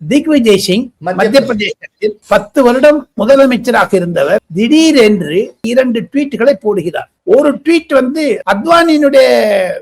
திக்விஜய் சிங் மத்திய மத்திய பிரதேசத்தில் பத்து வருடம் முதலமைச்சராக இருந்தவர் திடீரென்று இரண்டு ட்வீட்டுகளை போடுகிறார். ஒரு ட்வீட் வந்து அத்வானியினுடைய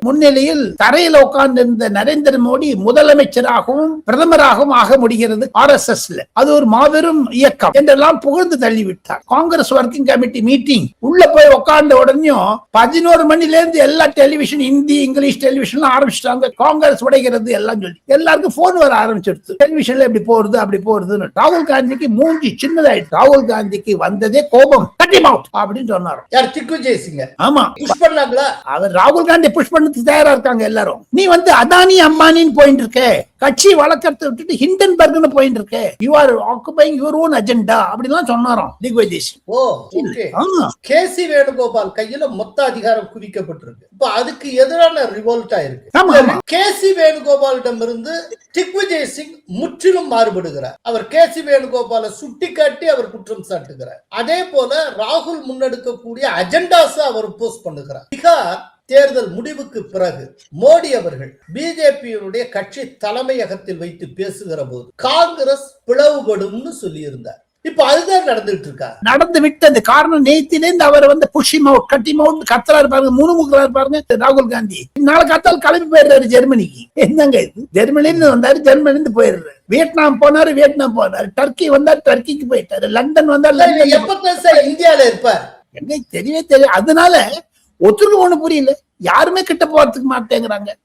முன்னிலையில் தரையில் உட்கார்ந்து இருந்த நரேந்திர மோடி முதலமைச்சராகவும் பிரதமராகவும் ஆக முடிகிறது ஆர் எஸ் எஸ்ல. அது ஒரு மாபெரும் இயக்கம் என்றெல்லாம் புகழ்ந்து தள்ளிவிட்டார். Congress working committee meeting. உள்ள போய் உட்கார்ந்த உடனேயும் பதினோரு மணில இருந்து எல்லா டெலிவிஷன் ஹிந்தி இங்கிலீஷ் டெலிவிஷன் ஆரம்பிச்சிட்டாங்க. காங்கிரஸ் உடைகிறது எல்லாம் சொல்லி. எல்லாருக்கும் போன் வர ஆரம்பிச்சிருச்சு டெலிவிஷன்ல இப்படி போறது அப்படி போறதுன்னு. ராகுல் காந்திக்கு மூஞ்சி சின்னதாயிடுச்சு ராகுல் காந்திக்கு வந்ததே கோபம். கட்டி அவுட் அப்படின்னு சொன்னார். யார்? திக்விஜய் சிங்க. ஆமா. புஷ் பண்ணாங்களா? அவர் ராகுல் காந்தி புஷ் பண்ணதுக்கு தயாரா இருக்காங்க எல்லாரும். நீ வந்து அதானி அம்பானின்னு போயிட்டு இருக்க. கட்சி வழக்கத்தை விட்டுட்டு ஹிண்டன்பர்க்னு போயிட்டு இருக்க. You are occupying your own agenda அப்படிலாம் சொன்னாராம் ஓ கேசி வேணுகோபால் கையில மொத்த அதிகாரம் குவிக்கப்பட்டிருக்கு. இப்ப அதுக்கு எதிரான ரிவோல்ட் ஆயிருக்கு. கேசி வேணுகோபாலிடம் இருந்து திக்விஜய் சிங் முற்றிலும் மாறுபடுகிறார். அவர் கேசி வேணுகோபாலை சுட்டிக்காட்டி அவர் குற்றம் சாட்டுகிறார். அதே போல ராகுல் முன்னெடுக்கக்கூடிய அஜெண்டாஸ் அவர் போஸ்ட் பண்ணுகிறார். பீகார் தேர்தல் முடிவுக்கு பிறகு மோடி அவர்கள் பிஜேபியினுடைய கட்சி தலைமையகத்தில் வைத்து பேசுகிற போது காங்கிரஸ் பிளவுபடும்னு சொல்லியிருந்தார். இப்ப அதுதான் நடந்துட்டு இருக்கா நடந்து விட்டது காரணம் நேத்திலேருந்து அவர் வந்து புஷி மவுட் கட்டி மவுட் கத்துறாரு பாருங்க முணுமுக்குறாரு பாருங்க ராகுல் காந்தி. நாளை காத்தால் கிளம்பி போயிடுறாரு ஜெர்மனிக்கு. என்னங்க இது? ஜெர்மனில வந்தாரு ஜெர்மனில இருந்து போயிடுறாரு. வியட்நாம் போனாரு வியட்நாம் போனாரு. டர்க்கி வந்தாரு டர்க்கிக்கு போயிட்டாரு. லண்டன் வந்தாரு எப்ப சார் இந்தியால இருப்பார் எங்க தெரியவே தெரியும் அதனால ஒத்துருக்கு ஒண்ணு புரியல. யாருமே கிட்ட போறதுக்கு மாட்டேங்கிறாங்க.